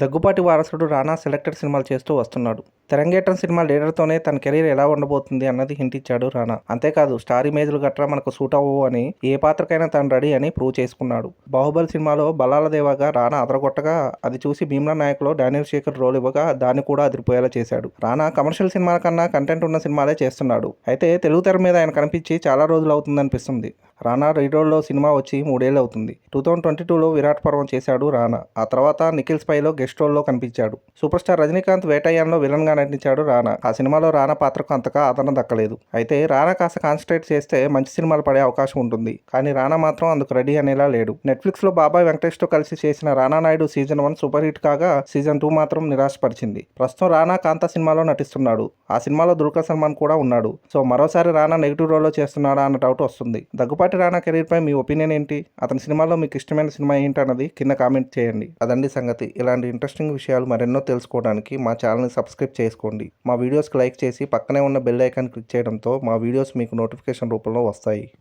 దగ్గుపాటి వారసుడు రానా సెలెక్టెడ్ సినిమాలు చేస్తూ వస్తున్నాడు. తెరంగేట్రం సినిమా లీడర్తోనే తన కెరీర్ ఎలా ఉండబోతుంది అన్నది హింట్ ఇచ్చాడు రానా. అంతేకాదు స్టార్ ఇమేజ్లు గట్రా మనకు సూట్ అవ్వవు అని ఏ పాత్రకైనా తను రెడీ అని ప్రూవ్ చేసుకున్నాడు. బాహుబలి సినిమాలో బలాల దేవగా రానా అదరగొట్టగా అది చూసి భీమ్లా నాయక్లో డానియల్ శేఖర్ రోల్ ఇవ్వగా దాన్ని కూడా అదిరిపోయేలా చేశాడు. రానా కమర్షియల్ సినిమాల కన్నా కంటెంట్ ఉన్న సినిమాలే చేస్తున్నాడు. అయితే తెలుగు తెర మీద ఆయన కనిపించి చాలా రోజులు అవుతుందనిపిస్తుంది. రానా రీడోల్లో సినిమా వచ్చి మూడేళ్ళు అవుతుంది టూ థౌజండ్ ట్వంటీ టూలో విరాట్ పర్వం చేశాడు రానా. ఆ తర్వాత నిఖిల్ స్పైలో గెస్ట్ రోల్లో కనిపించాడు. సూపర్ స్టార్ రజనీకాంత్ వేటయ్యాన్లో విలన్గా నటించాడు రానా. ఆ సినిమాలో రానా పాత్రకు అంతగా ఆదరణ దక్కలేదు. అయితే రానా కాస్త కాన్సన్ట్రేట్ చేస్తే మంచి సినిమాలు పడే అవకాశం ఉంటుంది. కానీ రానా మాత్రం అందుకు రెడీ అనేలా లేడు. నెట్ఫ్లిక్స్లో బాబాయ్ వెంకటేష్తో కలిసి చేసిన Rana Naidu season one super hit కాగా సీజన్ టూ మాత్రం నిరాశపరిచింది. ప్రస్తుతం రానా కాంత సినిమాలో నటిస్తున్నాడు. ఆ సినిమాలో దుర్గా సల్మాన్ కూడా ఉన్నాడు. సో మరోసారి రానా నెగిటివ్ రోల్లో చేస్తున్నాడా అన్న డౌట్ వస్తుంది. దగ్గుపాటి రానా కెరీర్పై మీ ఒపీనియన్ ఏంటి? అతని సినిమాలో మీకు ఇష్టమైన సినిమా ఏంటి అన్నది కింద కామెంట్ చేయండి. అదండి సంగతి. ఇలాంటి ఇంట్రెస్టింగ్ విషయాలు మరెన్నో తెలుసుకోవడానికి మా ఛానల్ని సబ్స్క్రైబ్ చేసుకోండి. మా వీడియోస్కి లైక్ చేసి పక్కనే ఉన్న బెల్ ఐకాన్ క్లిక్ చేయడంతో మా వీడియోస్ మీకు నోటిఫికేషన్ రూపంలో వస్తాయి.